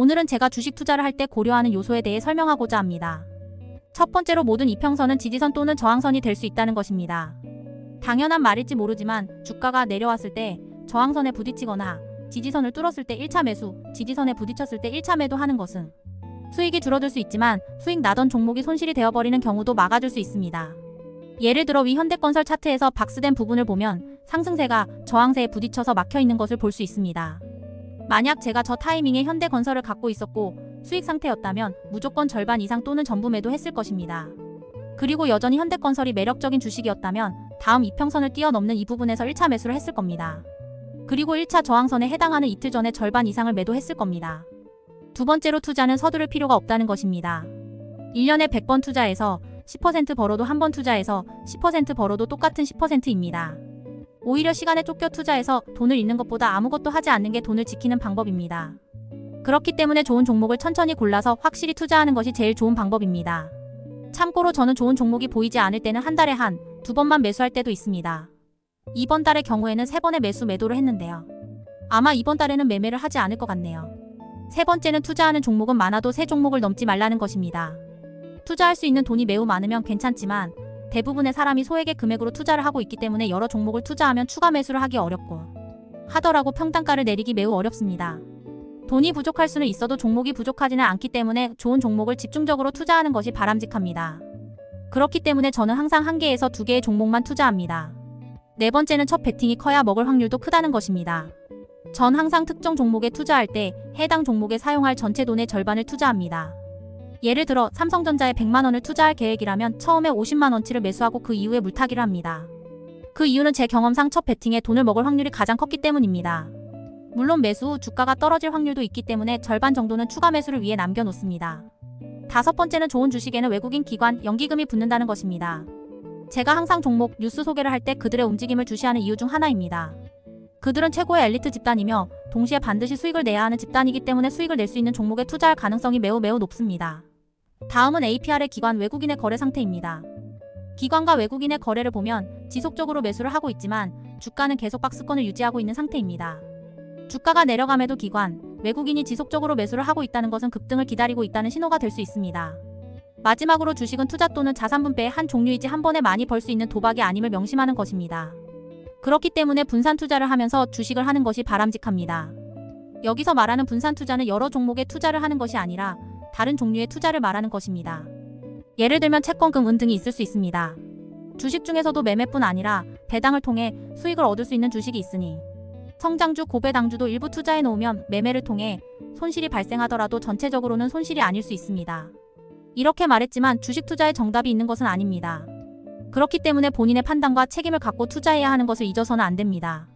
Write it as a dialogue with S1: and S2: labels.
S1: 오늘은 제가 주식 투자를 할 때 고려하는 요소에 대해 설명하고자 합니다. 첫 번째로 모든 이평선은 지지선 또는 저항선이 될 수 있다는 것입니다. 당연한 말일지 모르지만 주가가 내려왔을 때 저항선에 부딪히거나 지지선을 뚫었을 때 1차 매수, 지지선에 부딪혔을 때 1차 매도 하는 것은 수익이 줄어들 수 있지만 수익 나던 종목이 손실이 되어버리는 경우도 막아줄 수 있습니다. 예를 들어 위 현대건설 차트에서 박스된 부분을 보면 상승세가 저항세에 부딪혀서 막혀 있는 것을 볼 수 있습니다. 만약 제가 저 타이밍에 현대건설을 갖고 있었고 수익 상태였다면 무조건 절반 이상 또는 전부 매도했을 것입니다. 그리고 여전히 현대건설이 매력적인 주식이었다면 다음 이평선을 뛰어넘는 이 부분에서 1차 매수를 했을 겁니다. 그리고 1차 저항선에 해당하는 이틀 전에 절반 이상을 매도했을 겁니다. 두 번째로 투자는 서두를 필요가 없다는 것입니다. 1년에 100번 투자해서 10% 벌어도 한 번 투자해서 10% 벌어도 똑같은 10%입니다. 오히려 시간에 쫓겨 투자해서 돈을 잃는 것보다 아무것도 하지 않는 게 돈을 지키는 방법입니다. 그렇기 때문에 좋은 종목을 천천히 골라서 확실히 투자하는 것이 제일 좋은 방법입니다. 참고로 저는 좋은 종목이 보이지 않을 때는 한 달에 한 두 번만 매수할 때도 있습니다. 이번 달의 경우에는 세 번의 매수 매도를 했는데요. 아마 이번 달에는 매매를 하지 않을 것 같네요. 세 번째는 투자하는 종목은 많아도 세 종목을 넘지 말라는 것입니다. 투자할 수 있는 돈이 매우 많으면 괜찮지만 대부분의 사람이 소액의 금액으로 투자를 하고 있기 때문에 여러 종목을 투자하면 추가 매수를 하기 어렵고 하더라고 평단가를 내리기 매우 어렵습니다. 돈이 부족할 수는 있어도 종목이 부족하지는 않기 때문에 좋은 종목을 집중적으로 투자하는 것이 바람직합니다. 그렇기 때문에 저는 항상 한 개에서 두 개의 종목만 투자합니다. 네 번째는 첫 베팅이 커야 먹을 확률도 크다는 것입니다. 전 항상 특정 종목에 투자할 때 해당 종목에 사용할 전체 돈의 절반을 투자합니다. 예를 들어 삼성전자에 100만 원을 투자할 계획이라면 처음에 50만 원치를 매수하고 그 이후에 물타기를 합니다. 그 이유는 제 경험상 첫 베팅에 돈을 먹을 확률이 가장 컸기 때문입니다. 물론 매수 후 주가가 떨어질 확률도 있기 때문에 절반 정도는 추가 매수를 위해 남겨놓습니다. 다섯 번째는 좋은 주식에는 외국인 기관, 연기금이 붙는다는 것입니다. 제가 항상 종목, 뉴스 소개를 할 때 그들의 움직임을 주시하는 이유 중 하나입니다. 그들은 최고의 엘리트 집단이며 동시에 반드시 수익을 내야 하는 집단이기 때문에 수익을 낼 수 있는 종목에 투자할 가능성이 매우 매우 높습니다. 다음은 APR의 기관 외국인의 거래 상태입니다. 기관과 외국인의 거래를 보면 지속적으로 매수를 하고 있지만 주가는 계속 박스권을 유지하고 있는 상태입니다. 주가가 내려감에도 기관, 외국인이 지속적으로 매수를 하고 있다는 것은 급등을 기다리고 있다는 신호가 될 수 있습니다. 마지막으로 주식은 투자 또는 자산 분배의 한 종류이지 한 번에 많이 벌 수 있는 도박이 아님을 명심하는 것입니다. 그렇기 때문에 분산 투자를 하면서 주식을 하는 것이 바람직합니다. 여기서 말하는 분산 투자는 여러 종목에 투자를 하는 것이 아니라 다른 종류의 투자를 말하는 것입니다. 예를 들면 채권금 은 등이 있을 수 있습니다. 주식 중에서도 매매뿐 아니라 배당을 통해 수익을 얻을 수 있는 주식이 있으니 성장주 고배당주도 일부 투자해 놓으면 매매를 통해 손실이 발생하더라도 전체적으로는 손실이 아닐 수 있습니다. 이렇게 말했지만 주식 투자에 정답이 있는 것은 아닙니다. 그렇기 때문에 본인의 판단과 책임을 갖고 투자해야 하는 것을 잊어서는 안 됩니다.